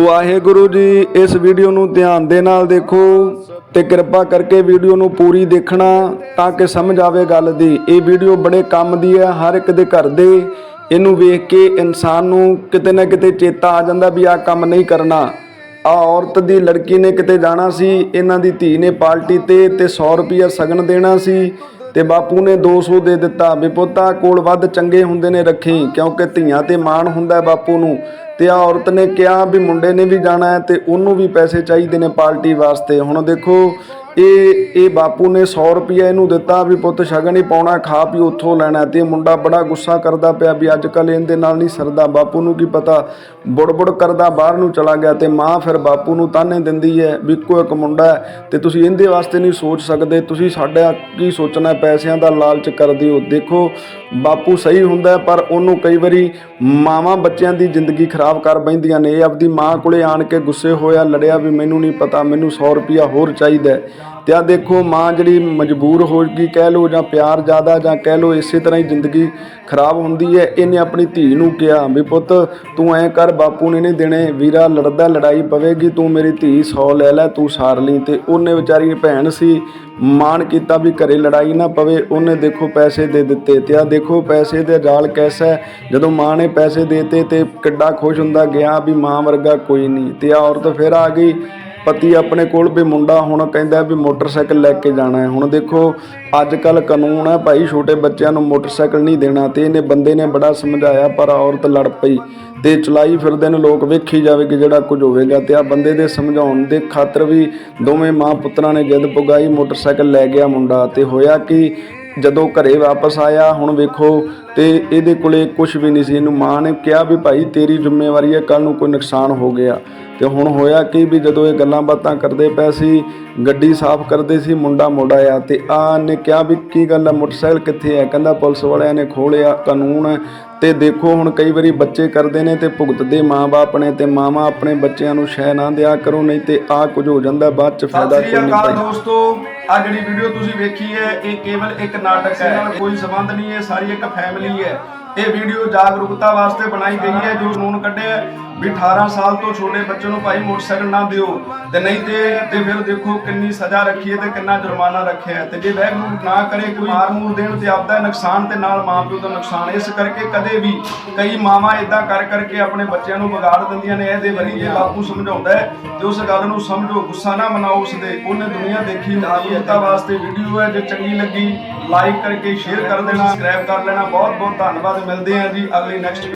ਵਾਹਿਗੁਰੂ ਜੀ, ਇਸ ਵੀਡੀਓ ਨੂੰ ਧਿਆਨ ਦੇ ਨਾਲ ਦੇਖੋ ਤੇ ਕਿਰਪਾ ਕਰਕੇ ਵੀਡੀਓ ਨੂੰ ਪੂਰੀ ਦੇਖਣਾ ਤਾਂ ਕਿ ਸਮਝ ਆਵੇ ਗੱਲ ਦੀ। ਇਹ ਵੀਡੀਓ ਬੜੇ ਕੰਮ ਦੀ ਹੈ, ਹਰ ਇੱਕ ਦੇ ਘਰ ਦੇ। ਇਹਨੂੰ ਵੇਖ ਕੇ ਇਨਸਾਨ ਨੂੰ ਕਿਤੇ ਨਾ ਕਿਤੇ ਚੇਤਾ ਆ ਜਾਂਦਾ ਵੀ ਆਹ ਕੰਮ ਨਹੀਂ ਕਰਨਾ। ਆ ਔਰਤ ਦੀ ਲੜਕੀ ਨੇ ਕਿਤੇ ਜਾਣਾ ਸੀ, ਇਹਨਾਂ ਦੀ ਧੀ ਨੇ ਪਾਰਟੀ ਤੇ ਤੇ 100 ਰੁਪਿਆ ਸਗਨ ਦੇਣਾ ਸੀ। ਤੇ ਬਾਪੂ ਨੇ 200 ਦੇ ਦਿੱਤਾ ਵੀ ਪੁੱਤਾ ਕੋਲ ਵੱਧ ਚੰਗੇ ਹੁੰਦੇ ਨੇ ਰੱਖੀ, ਕਿਉਂਕਿ ਧੀਆਂ ਤੇ ਮਾਣ ਹੁੰਦਾ ਬਾਪੂ ਨੂੰ। ਤੇ ਆ ਔਰਤ ਨੇ ਕਿਹਾ ਵੀ ਮੁੰਡੇ ਨੇ ਵੀ ਜਾਣਾ ਹੈ ਤੇ ਉਹਨੂੰ ਵੀ ਪੈਸੇ ਚਾਹੀਦੇ ਨੇ ਪਾਰਟੀ ਵਾਸਤੇ। ਹੁਣ ਦੇਖੋ ਇਹ ਇਹ ਬਾਪੂ ਨੇ 100 ਰੁਪਇਆ ਇਹਨੂੰ ਦਿੱਤਾ ਵੀ ਪੁੱਤ ਸ਼ਗਨ ਹੀ ਪਾਉਣਾ, ਖਾ ਪੀ ਉੱਥੋਂ ਲੈਣਾ ਤੇ ਮੁੰਡਾ ਬੜਾ ਗੁੱਸਾ ਕਰਦਾ ਪਿਆ ਵੀ ਅੱਜ ਕੱਲ ਇਹਦੇ ਨਾਲ ਨਹੀਂ ਸਰਦਾ। ਬਾਪੂ ਨੂੰ ਕੀ ਪਤਾ, ਬੁੜਬੁੜ ਕਰਦਾ ਬਾਹਰ ਨੂੰ ਚਲਾ ਗਿਆ ਤੇ ਮਾਂ ਫਿਰ ਬਾਪੂ ਨੂੰ ਤਾਨੇ ਦਿੰਦੀ ਹੈ ਵੀ ਇੱਕੋ ਇੱਕ ਮੁੰਡਾ ਹੈ ਤੇ ਤੁਸੀਂ ਇਹਦੇ ਵਾਸਤੇ ਨਹੀਂ ਸੋਚ ਸਕਦੇ, ਤੁਸੀਂ ਸਾਡਾ ਕੀ ਸੋਚਣਾ, ਪੈਸਿਆਂ ਦਾ ਲਾਲਚ ਕਰਦੇ ਹੋ। ਦੇਖੋ, ਬਾਪੂ ਸਹੀ ਹੁੰਦਾ ਪਰ ਉਹਨੂੰ ਕਈ ਵਾਰੀ ਮਾਵਾਂ ਬੱਚਿਆਂ ਦੀ ਜ਼ਿੰਦਗੀ ਖਰਾਬ ਕਰ ਬੈਂਦੀਆਂ ਨੇ। ਇਹ ਆਪਦੀ ਮਾਂ ਕੋਲੇ ਆਣ ਕੇ ਗੁੱਸੇ ਹੋਇਆ, ਲੜਿਆ ਵੀ ਮੈਨੂੰ ਨਹੀਂ ਪਤਾ, ਮੈਨੂੰ 100 ਰੁਪਿਆ ਹੋਰ ਚਾਹੀਦਾ ਤੇ ਆ ਦੇਖੋ, ਮਾਂ ਜਿਹੜੀ ਮਜਬੂਰ ਹੋ ਗਈ, ਕਹਿ ਲੋ ਜਾਂ ਪਿਆਰ ਜ਼ਿਆਦਾ ਜਾਂ ਕਹਿ ਲੋ ਇਸੇ ਤਰ੍ਹਾਂ ਹੀ ਜ਼ਿੰਦਗੀ ਖਰਾਬ ਹੁੰਦੀ ਹੈ, ਇਹਨੇ ਆਪਣੀ ਧੀ ਨੂੰ ਕਿਹਾ ਵੀ ਪੁੱਤ ਤੂੰ ਐ ਕਰ, ਬਾਪੂ ਨੇ ਨਹੀਂ ਦੇਣੇ, ਵੀਰਾ ਲੜਦਾ ਲੜਾਈ ਪਵੇਗੀ, ਤੂੰ ਮੇਰੀ ਧੀ 100 ਲੈ ਲੈ, ਤੂੰ ਸਾਰ ਲਈ ਤੇ ਉਹਨੇ ਵਿਚਾਰੀ ਭੈਣ ਸੀ, ਮਾਣ ਕੀਤਾ ਵੀ ਘਰੇ ਲੜਾਈ ਨਾ ਪਵੇ, ਉਹਨੇ ਦੇਖੋ ਪੈਸੇ ਦੇ ਦਿੱਤੇ ਤੇ ਆ ਦੇਖੋ ਪੈਸੇ ਦੇ ਜਾਲ ਕੈਸਾ ਹੈ। ਜਦੋਂ ਮਾਂ ਨੇ ਪੈਸੇ ਦੇਤੇ ਤੇ ਕਿੱਡਾ ਖੁਸ਼ ਹੁੰਦਾ ਗਿਆ ਵੀ ਮਾਂ ਵਰਗਾ ਕੋਈ ਨਹੀਂ ਤੇ ਆ ਔਰਤ ਫਿਰ ਆ ਗਈ ਪਤੀ ਆਪਣੇ ਕੋਲ ਵੀ ਮੁੰਡਾ ਹੁਣ ਕਹਿੰਦਾ ਵੀ ਮੋਟਰਸਾਈਕਲ ਲੈ ਕੇ ਜਾਣਾ ਹੈ। ਹੁਣ ਦੇਖੋ ਅੱਜ ਕੱਲ ਕਾਨੂੰਨ ਹੈ ਭਾਈ, ਛੋਟੇ ਬੱਚਿਆਂ ਨੂੰ ਮੋਟਰਸਾਈਕਲ ਨਹੀਂ ਦੇਣਾ ਤੇ ਇਹਨੇ ਬੰਦੇ ਨੇ ਬੜਾ ਸਮਝਾਇਆ, ਪਰ ਔਰਤ ਲੜ ਪਈ ਤੇ ਚਲਾਈ ਫਿਰਦੇ ਨੇ, ਲੋਕ ਵੇਖੀ ਜਾਵੇ ਕਿ ਜਿਹੜਾ ਕੁਝ ਹੋਵੇਗਾ ਤੇ ਆ ਬੰਦੇ ਦੇ ਸਮਝਾਉਣ ਦੇ ਖਾਤਰ ਵੀ ਦੋਵੇਂ ਮਾਂ ਪੁੱਤਰਾਂ ਨੇ ਜਿੱਦ ਪੁਗਾਈ, ਮੋਟਰਸਾਈਕਲ ਲੈ ਗਿਆ ਮੁੰਡਾ ਤੇ ਹੋਇਆ ਕਿ? ਜਦੋਂ ਘਰੇ ਵਾਪਸ ਆਇਆ, ਹੁਣ ਵੇਖੋ ਤੇ ਇਹਦੇ ਕੋਲੇ ਕੁਝ ਵੀ ਨਹੀਂ ਸੀ। ਇਹਨੂੰ ਮਾਂ ਨੇ ਕਿਹਾ ਵੀ ਭਾਈ, ਤੇਰੀ ਜ਼ਿੰਮੇਵਾਰੀ ਹੈ ਕੱਲ ਨੂੰ ਕੋਈ ਨੁਕਸਾਨ ਹੋ ਗਿਆ। ਤੇ ਹੁਣ ਹੋਇਆ ਕੀ ਵੀ ਜਦੋਂ ਇਹ ਗੱਲਾਂ ਬਾਤਾਂ ਕਰਦੇ ਪਏ ਸੀ ਗੱਡੀ ਸਾਫ਼ ਕਰਦੇ ਸੀ ਮੁੰਡਾ ਮੁੜ ਆਇਆ ਤੇ ਆ ਨੇ ਕਿਹਾ ਵੀ ਕੀ ਗੱਲ ਹੈ ਮੋਟਰਸਾਈਕਲ ਕਿੱਥੇ ਹੈ ਕਹਿੰਦਾ ਪੁਲਿਸ ਵਾਲਿਆਂ ਨੇ ਖੋਲਿਆ ਕਾਨੂੰਨ ਹੈ ਤੇ ਦੇਖੋ ਹੁਣ ਕਈ ਵਾਰੀ ਬੱਚੇ ਕਰਦੇ ਨੇ ਤੇ ਭੁਗਤਦੇ ਮਾਂ-ਬਾਪ ਨੇ ਤੇ ਮਾਵਾਂ ਆਪਣੇ ਬੱਚਿਆਂ ਨੂੰ ਸ਼ੈ ਨਾ ਦਿਆ ਕਰੋ ਨਹੀਂ ਤੇ ਆ ਕੁਝ ਹੋ ਜਾਂਦਾ ਬਾਅਦ ਚ ਫਾਇਦਾ ਕੋਈ ਨਹੀਂ ਦੋਸਤੋ ਆ ਜਿਹੜੀ ਵੀਡੀਓ ਤੁਸੀਂ ਵੇਖੀ ਹੈ ਇਹ ਕੇਵਲ ਇੱਕ ਨਾਟਕ ਹੈ ਨਾਲ ਕੋਈ ਸੰਬੰਧ ਨਹੀਂ ਹੈ ਸਾਰੀ ਇੱਕ ਫੈਮਿਲੀ ਹੈ। ਇਹ ਵੀਡੀਓ ਜਾਗਰੂਕਤਾ ਵਾਸਤੇ ਬਣਾਈ ਗਈ ਹੈ, ਜੋ ਕਾਨੂੰਨ ਕੱਢਿਆ ਵੀ 18 ਸਾਲ ਤੋਂ ਛੋਟੇ ਬੱਚੇ ਨੂੰ ਭਾਈ ਮੋਟਰਸਾਈਕਲ ਨਾ ਦਿਓ। ਤੇ ਨਹੀਂ ਤੇ ਤੇ ਫਿਰ ਦੇਖੋ ਕਿੰਨੀ ਸਜ਼ਾ ਰੱਖੀ ਹੈ ਤੇ ਕਿੰਨਾ ਜੁਰਮਾਨਾ ਰੱਖਿਆ ਹੈ। ਤੇ ਜੇ ਵੈਗਰੂ ਨਾ ਕਰੇ, ਕੋਈ ਮਾਰ ਮੂਰ ਦੇਣ ਤੇ ਆਪਦਾ ਨੁਕਸਾਨ ਤੇ ਨਾਲ ਮਾਂ ਪਿਓ ਦਾ ਨੁਕਸਾਨ, ਇਸ ਕਰਕੇ ਕਦੇ ਵੀ ਕਈ ਮਾਵਾਂ ਇਦਾਂ ਕਰ ਕਰਕੇ ਆਪਣੇ ਬੱਚਿਆਂ ਨੂੰ ਵਿਗਾੜ ਦਿੰਦੀਆਂ ਨੇ, ਇਹਦੇ ਵਰੀ ਜੇ ਬਾਪੂ ਸਮਝਾਉਂਦਾ ਹੈ ਤੇ ਉਸ ਗੱਲ ਨੂੰ ਸਮਝੋ, ਗੁੱਸਾ ਨਾ ਮਨਾਓ ਉਸ ਦੇ ਉਹਨੇ ਦੁਨੀਆ ਦੇਖੀ ਹੁੰਦੀ ਵਾਸਤੇ ਵੀਡੀਓ ਹੈ, ਜੇ ਚੰਗੀ ਲੱਗੀ ਲਾਈਕ ਕਰਕੇ ਸ਼ੇਅਰ ਕਰ ਦੇਣਾ, ਸਬਸਕ੍ਰਾਈਬ ਕਰ ਲੈਣਾ। ਬਹੁਤ ਬਹੁਤ ਧੰਨਵਾਦ, ਮਿਲਦੇ ਹਾਂ ਜੀ ਅਗਲੀ ਨੈਕਸਟ